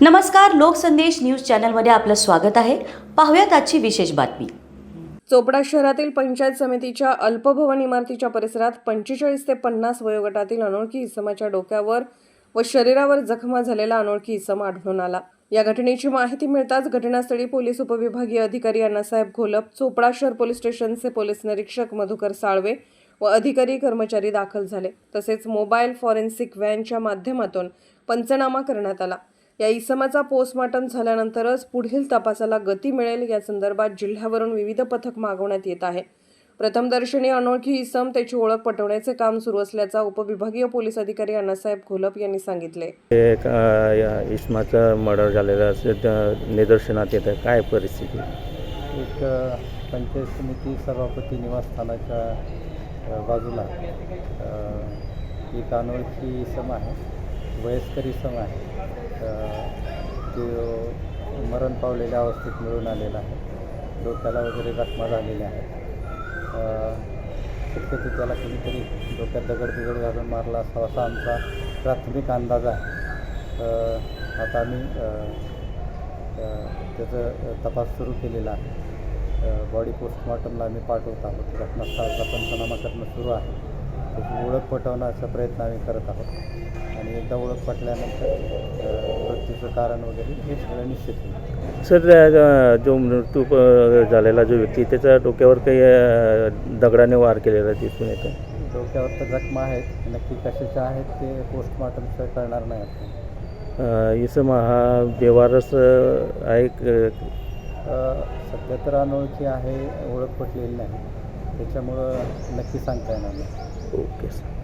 नमस्कार लोकसंदेश न्यूज चॅनलमध्ये आपलं स्वागत आहे. पाहूयात आजची विशेष बातमी. चोपडा शहरातील पंचायत समितीच्या अल्पभवन इमारतीच्या परिसरात पंचेचाळीस ते पन्नास वयोगटातील अनोळखी इसमाच्या डोक्यावर व शरीरावर जखमा झालेला अनोळखी इसम आढळून आला. या घटनेची माहिती मिळताच घटनास्थळी पोलीस उपविभागीय अधिकारी अण्णासाहेब घोलप चोपडा शहर पोलीस स्टेशनचे पोलीस निरीक्षक मधुकर साळवे व अधिकारी कर्मचारी दाखल झाले. तसेच मोबाईल फॉरेन्सिक व्हॅनच्या माध्यमातून पंचनामा करण्यात आला. या इसमाचा पोस्टमॉर्टम झाल्यानंतरच पुढील तपासाला गती मिळेल या संदर्भात जिल्ह्यावरून विविध पथक मागवण्यात येत आहे. प्रथमदर्शनी अनोळखी इसम त्याची ओळख पटवण्याचे काम सुरू असल्याचा उपविभागीय पोलीस अधिकारी अण्णासाहेब घोलप यांनी सांगितले. एक इस्माचं मर्डर झालेलं असं त्या निदर्शनात येतं काय परिस्थिती? एक पंचायत समिती सभापती निवासस्थानाच्या बाजूला एक अनोळखी इसम आहे. वयस्करी संघ आहे. ते मरण पावलेल्या अवस्थेत मिळून आलेला आहे. डोक्याला वगैरे जखमा झालेल्या आहेत. शक्यतो त्याला कुणीतरी डोक्यात दगड बिगड घालून मारला असावा असा आमचा प्राथमिक अंदाज आहे. आता आम्ही त्याचं तपास सुरू केलेला आहे. बॉडी पोस्टमॉर्टमला आम्ही पाठवत आहोत. घटनास्थळाचा पंचनामा करणं सुरू आहे. त्याची ओळख पटवण्याचा प्रयत्न आम्ही करत आहोत. आणि एकदा ओळख पटल्यानंतर मृत्यूचं कारण वगैरे हे सगळं निश्चित होईल. सर जो मृत्यू प- झालेला जो व्यक्ती त्याच्या डोक्यावर काही अ, दगडाने वार केलेला दिसून येतो डोक्यावर तर जखमा आहेत नक्की कशाच्या आहेत ते पोस्टमॉर्टमचं कळणार नाही आपण अ, इसम हा बेवारस अ, आहे क- अ, सध्या तर अनोळखी आहे ओळख पटलेली नाही. त्याच्यामुळं नक्की सांगता येणार नाही. Okay sir.